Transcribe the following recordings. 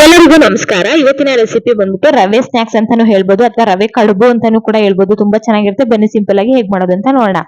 ಎಲ್ಲರಿಗೂ ನಮಸ್ಕಾರ. ಇವತ್ತಿನ ರೆಸಿಪಿ ಬಂದ್ಬಿಟ್ಟು ರವೆ ಸ್ನಾಕ್ಸ್ ಅಂತಾನು ಹೇಳ್ಬೋದು, ಅಥವಾ ರವೆ ಕಡುಬು ಅಂತಾನು ಕೂಡ ಹೇಳ್ಬೋದು. ತುಂಬಾ ಚೆನ್ನಾಗಿರುತ್ತೆ. ಬನ್ನಿ ಸಿಂಪಲ್ ಆಗಿ ಹೇಗ್ ಮಾಡೋದು ಅಂತ ನೋಡೋಣ.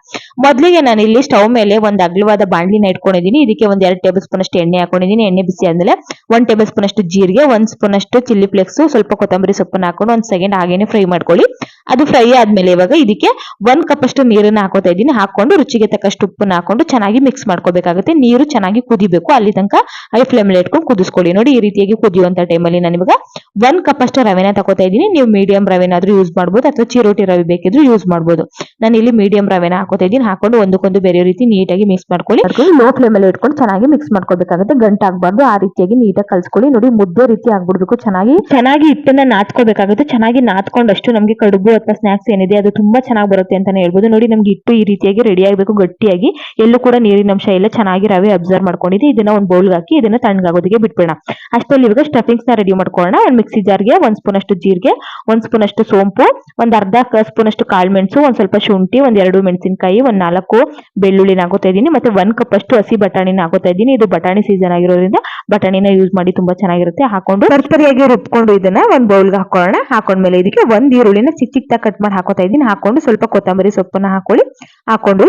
ಮೊದಲಿಗೆ ನಾನು ಇಲ್ಲಿ ಸ್ಟವ್ ಮೇಲೆ ಒಂದ್ ಅಗಲವಾದ ಬಾಂಡ್ಲಿನ ಇಟ್ಕೊಂಡಿದ್ದೀನಿ. ಇದಕ್ಕೆ ಒಂದ್ ಎರಡು ಟೇಬಲ್ ಸ್ಪೂನ್ ಅಷ್ಟು ಎಣ್ಣೆ ಹಾಕೊಂಡಿದ್ದೀನಿ. ಎಣ್ಣೆ ಬಿಸಿ ಆದ್ಮೇಲೆ ಒಂದ್ ಟೇಬಲ್ ಸ್ಪೂನ್ ಅಷ್ಟು ಜೀರಿಗೆ, ಒಂದ್ ಸ್ಪೂನ್ ಅಷ್ಟು ಚಿಲ್ಲಿ ಫ್ಲೇಕ್ಸ್ ಸ್ವಲ್ಪ ಕೊತ್ತಂಬರಿ ಸೊಪ್ಪನ್ನ ಹಾಕೊಂಡು ಒಂದ್ ಸೆಕೆಂಡ್ ಹಾಗೇನೆ ಫ್ರೈ ಮಾಡ್ಕೊಳ್ಳಿ. ಅದು ಫ್ರೈ ಆದ್ಮೇಲೆ ಇವಾಗ ಇದಕ್ಕೆ ಒಂದ್ ಕಪ್ ಅಷ್ಟು ನೀರನ್ನ ಹಾಕೋತಾ ಇದ್ದೀನಿ. ಹಾಕೊಂಡು ರುಚಿಗೆ ತಕ್ಕಷ್ಟು ಉಪ್ಪನ್ನ ಹಾಕೊಂಡು ಚೆನ್ನಾಗಿ ಮಿಕ್ಸ್ ಮಾಡ್ಕೋಬೇಕಾಗುತ್ತೆ. ನೀರು ಚೆನ್ನಾಗಿ ಕುದಿಬೇಕು. ಅಲ್ಲಿ ತನಕ ಹೈ ಫ್ಲೇಮ್ ಇಟ್ಕೊಂಡು ಕುದಿಸ್ಕೊಳ್ಳಿ. ನೋಡಿ ಈ ರೀತಿಯಾಗಿ ಕುದಿಯುವಂತ ಟೈಮಲ್ಲಿ ನಾನು ಇವಾಗ ಒಂದ್ ಕಪ್ ಅಷ್ಟು ರವೆನ ತಗೋತಾ ಇದ್ದೀನಿ. ನೀವು ಮೀಡಿಯಂ ರವೆನಾದ್ರೂ ಯೂಸ್ ಮಾಡ್ಬೋದು ಅಥವಾ ಚಿರೋಟಿ ರವೆ ಬೇಕಿದ್ರು ಯೂಸ್ ಮಾಡ್ಬೋದು. ನಾನು ಇಲ್ಲಿ ಮೀಡಿಯಂ ರವೆನ ಹಾಕೋತಾ ಇದ್ದೀನಿ. ಹಾಕೊಂಡು ಒಂದಕ್ಕೊಂದು ಬೇರೆ ರೀತಿ ನೀಟಾಗಿ ಮಿಕ್ಸ್ ಮಾಡ್ಕೊಳ್ಳಿ. ಲೋ ಫ್ಲೇಮ್ ಅಲ್ಲಿ ಇಟ್ಕೊಂಡು ಚೆನ್ನಾಗಿ ಮಿಕ್ಸ್ ಮಾಡ್ಕೋಬೇಕಾಗುತ್ತೆ ಗಂಟು ಆಗ್ಬಾರ್ದು ಆ ರೀತಿಯಾಗಿ ನೀಟಾಗಿ ಕಲ್ಸ್ಕೊಳ್ಳಿ. ನೋಡಿ ಮುದ್ದೆ ರೀತಿ ಆಗ್ಬಿಡ್ಬೇಕು. ಚೆನ್ನಾಗಿ ಚೆನ್ನಾಗಿ ಹಿಟ್ಟನ್ನ ನಾದ್ಕೋಬೇಕಾಗುತ್ತೆ ಚೆನ್ನಾಗಿ ನಾದ್ಕೊಂಡಷ್ಟು ನಮಗೆ ಕಡುಬು ಅಥವಾ ಸ್ನಾಕ್ಸ್ ಏನಿದೆ ಅದು ತುಂಬಾ ಚೆನ್ನಾಗಿ ಬರುತ್ತೆ ಅಂತಾನೆ ಹೇಳ್ಬೋದು. ನೋಡಿ ನಮ್ಗೆ ಹಿಟ್ಟು ಈ ರೀತಿಯಾಗಿ ರೆಡಿ ಆಗಬೇಕು ಗಟ್ಟಿಯಾಗಿ. ಎಲ್ಲೂ ಕೂಡ ನೀರಿನ ಅಂಶ ಎಲ್ಲ ಚೆನ್ನಾಗಿ ರವೆ ಅಬ್ಸರ್ವ್ ಮಾಡ್ಕೊಂಡಿದೆ ಇದನ್ನ ಒಂದು ಬೌಲ್ ಹಾಕಿ ಇದನ್ನ ತಣ್ಣಗಾಗೋದಿಗೆ ಬಿಟ್ಬಿಡೋಣ. ಅಷ್ಟಲ್ಲಿ ಇವಾಗ ಸ್ಟಫಿಂಗ್ಸ್ನ ರೆಡಿ ಮಾಡ್ಕೊಳ್ಳೋಣ. ಮಿಕ್ಸಿ ಜಾರ್ಗೆ ಒಂದ್ ಸ್ಪೂನ್ ಅಷ್ಟು ಜೀರಿಗೆ, ಒಂದ್ ಸ್ಪೂನ್ ಅಷ್ಟು ಸೋಂಪು, ಒಂದ್ ಅರ್ಧ ಸ್ಪೂನ್ ಅಷ್ಟು ಕಾಳುಮೆಣಸು ಒಂದ್ ಸ್ವಲ್ಪ ಶುಂಠಿ, ಒಂದ್ ಎರಡು ಮೆಣಸಿನಕಾಯಿ, ಒಂದ್ ನಾಲ್ಕು ಬೆಳ್ಳುಳ್ಳಿನ ಹಾಕೋತಾ ಇದ್ದೀನಿ ಮತ್ತೆ ಒಂದ್ ಕಪ್ ಅಷ್ಟು ಹಸಿ ಬಟಾಣಿನ ಹಾಕೋತಾ ಇದ್ದೀನಿ. ಇದು ಬಟಾಣಿ ಸೀಸನ್ ಆಗಿರೋದ್ರಿಂದ ಬಟಾಣಿನ ಯೂಸ್ ಮಾಡಿ ತುಂಬಾ ಚೆನ್ನಾಗಿರುತ್ತೆ. ಹಾಕೊಂಡು ಸರಿಯಾಗಿ ರುಬ್ಕೊಂಡು ಇದನ್ನ ಒಂದ್ ಬೌಲ್ಗೆ ಹಾಕೊಳ್ಳೋಣ. ಹಾಕೊಂಡ್ಮೇಲೆ ಇದಕ್ಕೆ ಒಂದ್ ಈರುಳ್ಳಿನ ಚಿಕ್ಕ ಚಿಕ್ಕದಾಗ ಕಟ್ ಮಾಡಿ ಹಾಕೋತಾ ಇದ್ದೀನಿ. ಹಾಕೊಂಡು ಸ್ವಲ್ಪ ಕೊತ್ತಂಬರಿ ಸೊಪ್ಪನ್ನ ಹಾಕೊಳ್ಳಿ. ಹಾಕೊಂಡು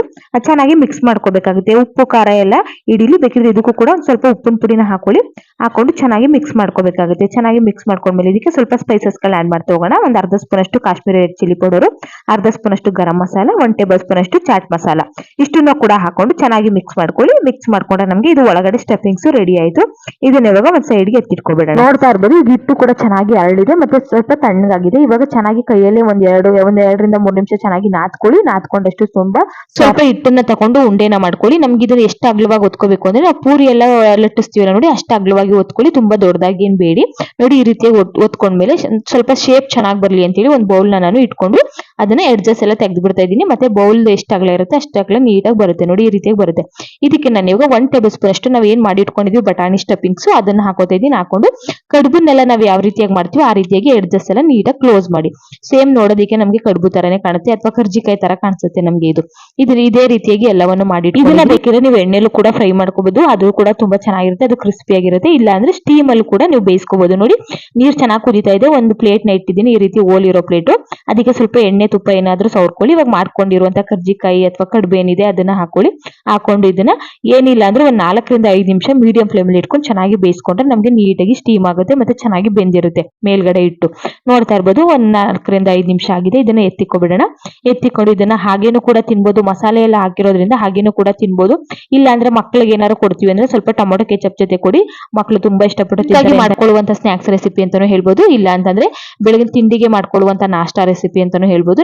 ಚೆನ್ನಾಗಿ ಮಿಕ್ಸ್ ಮಾಡ್ಕೋಬೇಕಾಗುತ್ತೆ. ಉಪ್ಪು, ಖಾರ ಎಲ್ಲ ಇಡೀಲಿ ಬೇಕಿದ್ರೆ ಇದಕ್ಕೂ ಕೂಡ ಸ್ವಲ್ಪ ಉಪ್ಪಿನ ಪುಡಿನ ಹಾಕೊಳ್ಳಿ. ಹಾಕೊಂಡು ಚೆನ್ನಾಗಿ ಮಿಕ್ಸ್ ಮಾಡ್ಕೋಬೇಕಾಗುತ್ತೆ. ಚೆನ್ನಾಗಿ ಮಿಕ್ಸ್ ಮಾಡ್ಕೊಂಡ್ಮೇಲೆ ಇದಕ್ಕೆ ಸ್ವಲ್ಪ ಸ್ಪೈಸಸ್ಗಳು ಆಡ್ ಮಾಡ್ತಾ ಹೋಗೋಣ. ಒಂದು ಅರ್ಧ ಸ್ಪೂನ್ ಅಷ್ಟು ಕಾಶ್ಮೀರಿ ರೆಡ್ ಚಿಲ್ಲಿ ಪೌಡರು ಅರ್ಧ ಸ್ಪೂನ್ ಅಷ್ಟು garam masala one table spoon ಅಷ್ಟು ಚಾಟ್ ಮಸಾಲ ಇಷ್ಟನ್ನ ಕೂಡ ಹಾಕೊಂಡು ಚೆನ್ನಾಗಿ ಮಿಕ್ಸ್ ಮಾಡ್ಕೊಳ್ಳಿ. ಮಿಕ್ಸ್ ಮಾಡ್ಕೊಂಡ್ರೆ ನಮಗೆ ಇದು ಒಳಗಡೆ ಸ್ಟಫಿಂಗ್ಸ್ ರೆಡಿ ಆಯ್ತು. ಇದನ್ನ ಇವಾಗ ಒಂದು ಸೈಡ್ಗೆ ಎತ್ತಿಟ್ಕೊಬೇಡ ನೋಡ್ತಾ ಇರ್ಬೋದು ಇದು ಹಿಟ್ಟು ಕೂಡ ಚೆನ್ನಾಗಿ ಅರಳಿದೆ ಮತ್ತೆ ಸ್ವಲ್ಪ ತಣ್ಣಗಾಗಿದೆ. ಇವಾಗ ಚೆನ್ನಾಗಿ ಕೈಯಲ್ಲಿ ಒಂದ್ ಎರಡು ಒಂದ್ ಎರಡರಿಂದ ಮೂರು ನಿಮಿಷ ಚೆನ್ನಾಗಿ ನಾದ್ಕೊಳ್ಳಿ. ನಾದ್ಕೊಂಡಷ್ಟು ತುಂಬಾ ಸ್ವಲ್ಪ ಹಿಟ್ಟನ್ನ ತಕೊಂಡು ಉಂಡೆನ ಮಾಡ್ಕೊಳ್ಳಿ. ನಮ್ಗೆ ಇದನ್ನ ಎಷ್ಟು ಅಗ್ಲವಾಗಿ ಒತ್ಕೋಬೇಕು ಅಂದ್ರೆ ನಾವು ಪೂರಿ ಎಲ್ಲ ಲಟ್ಟಿಸ್ತೀವಲ್ಲ ನೋಡಿ ಅಷ್ಟು ಅಗ್ಲವಾಗಿ ಒತ್ಕೊಳ್ಳಿ. ತುಂಬಾ ದೊಡ್ಡದಾಗಿ ಏನ್ ಬೇಡಿ. ನೋಡಿ ಈ ರೀತಿಯಾಗಿ ಒತ್- ಒತ್ಕೊಂಡ್ಮೇಲೆ ಸ್ವಲ್ಪ ಶೇಪ್ ಚೆನ್ನಾಗಿ ಬರ್ಲಿ ಅಂತೇಳಿ ಒಂದು ಬೌಲ್ನ ನಾನು ಇಟ್ಕೊಂಡು ಅದನ್ನ ಎಡ್ಜಸ್ ಎಲ್ಲ ತೆಗೆದು ಬಿಡ್ತಾ ಇದ್ದೀನಿ. ಮತ್ತೆ ಬೌಲ್ ಎಷ್ಟು ಇರುತ್ತೆ ಅಷ್ಟು ಅಗಲ ನೀಟಾಗಿ ಬರುತ್ತೆ. ನೋಡಿ ಈ ರೀತಿಯಾಗಿ ಬರುತ್ತೆ. ಇದಕ್ಕೆ ನಾನು ಇವಾಗ ಒನ್ ಟೇಬಲ್ ಸ್ಪೂನ್ ಅಷ್ಟು ನಾವು ಏನ್ ಮಾಡಿ ಇಟ್ಕೊಂಡಿದ್ವಿ ಬಟಾಣಿ ಸ್ಟಫಿಂಗ್ಸ್ ಅದನ್ನ ಹಾಕೋತಾ ಇದೀನಿ ಹಾಕೊಂಡು ಕಡುಬನ್ನೆಲ್ಲ ನಾವು ಯಾವ ರೀತಿಯಾಗಿ ಮಾಡ್ತೀವಿ ಆ ರೀತಿಯಾಗಿ ಎಡ್ಜಸ್ ಎಲ್ಲ ನೀಟಾಗಿ ಕ್ಲೋಸ್ ಮಾಡಿ. ಸೇಮ್ ನೋಡೋದಕ್ಕೆ ನಮಗೆ ಕಡುಬು ತರನೇ ಕಾಣುತ್ತೆ ಅಥವಾ ಕರ್ಜಿಕಾಯಿ ತರ ಕಾಣಿಸುತ್ತೆ ನಮ್ಗೆ ಇದು. ಇದ್ರ ಇದೇ ರೀತಿಯಾಗಿ ಎಲ್ಲವನ್ನು ಮಾಡಿ ಇದನ್ನ ಬೇಕಿದ್ರೆ ನೀವು ಎಣ್ಣೆಲೂ ಕೂಡ ಫ್ರೈ ಮಾಡ್ಕೋಬಹುದು ಅದು ಕೂಡ ತುಂಬಾ ಚೆನ್ನಾಗಿರುತ್ತೆ ಅದು ಕ್ರಿಸ್ಪಿ ಆಗಿರುತ್ತೆ. ಇಲ್ಲ ಅಂದ್ರೆ ಸ್ಟೀಮ್ ಅಲ್ಲಿ ಕೂಡ ನೀವು ಬೇಯಿಸ್ಕೋಬಹುದು ನೋಡಿ ನೀರ್ ಚೆನ್ನಾಗಿ ಕುದೀತಾ ಇದೆ. ಒಂದು ಪ್ಲೇಟ್ನ ಇಟ್ಟಿದ್ದೀನಿ. ಈ ರೀತಿ ಓಲ್ ಇರೋ ಪ್ಲೇಟ್ ಅದಕ್ಕೆ ಸ್ವಲ್ಪ ಎಣ್ಣೆ ತುಪ್ಪ ಏನಾದ್ರೂ ಸವರ್ಕೊಳ್ಳಿ. ಇವಾಗ ಮಾಡ್ಕೊಂಡಿರುವಂತ ಕರ್ಜಿಕಾಯಿ ಅಥವಾ ಕಡುಬು ಏನಿದೆ ಅದನ್ನ ಹಾಕೊಳ್ಳಿ. ಹಾಕೊಂಡು ಇದನ್ನ ಏನಿಲ್ಲ ಅಂದ್ರೆ ಒಂದ್ ನಾಲ್ಕರಿಂದ ಐದು ನಿಮಿಷ ಮೀಡಿಯಂ ಫ್ಲೇಮ್ ಅಲ್ಲಿ ಇಟ್ಕೊಂಡು ಚೆನ್ನಾಗಿ ಬೇಯಿಸ್ಕೊಂಡ್ರೆ ನಮ್ಗೆ ನೀಟಾಗಿ ಸ್ಟೀಮ್ ಆಗುತ್ತೆ ಮತ್ತೆ ಚೆನ್ನಾಗಿ ಬೆಂದಿರುತ್ತೆ. ಮೇಲ್ಗಡೆ ಇಟ್ಟು ನೋಡ್ತಾ ಇರ್ಬೋದು ಒಂದ್ ನಾಲ್ಕರಿಂದ ಐದು ನಿಮಿಷ ಆಗಿದೆ. ಇದನ್ನ ಎತ್ತಿಕೊಬಿಡೋಣ. ಎತ್ತಿಕೊಂಡು ಇದನ್ನ ಹಾಗೇನು ಕೂಡ ತಿನ್ಬೋದು. ಮಸಾಲೆ ಎಲ್ಲ ಹಾಕಿರೋದ್ರಿಂದ ಹಾಗೇನು ಕೂಡ ತಿನ್ಬೋದು. ಇಲ್ಲ ಅಂದ್ರೆ ಮಕ್ಳಿಗೆ ಏನಾರು ಕೊಡ್ತೀವಿ ಅಂದ್ರೆ ಸ್ವಲ್ಪ ಟೊಮೊಟೊ ಕೆಚಪ್ ಜೊತೆ ಕೊಡಿ. ಮಕ್ಕಳು ತುಂಬಾ ಇಷ್ಟಪಟ್ಟು ಮಾಡ್ಕೊಳ್ಳುವಂತ ಸ್ನಾಕ್ಸ್ ರೆಸಿಪಿ ಅಂತಾನು ಹೇಳ್ಬೋದು. ಇಲ್ಲ ಅಂತಂದ್ರೆ ಬೆಳಗಿನ ತಿಂಡಿಗೆ ಮಾಡ್ಕೊಳ್ಳುವಂತ ನಾಷ್ಟಾ ರೆಸಿಪಿ ಅಂತಾನು ಹೇಳ್ಬೋದು.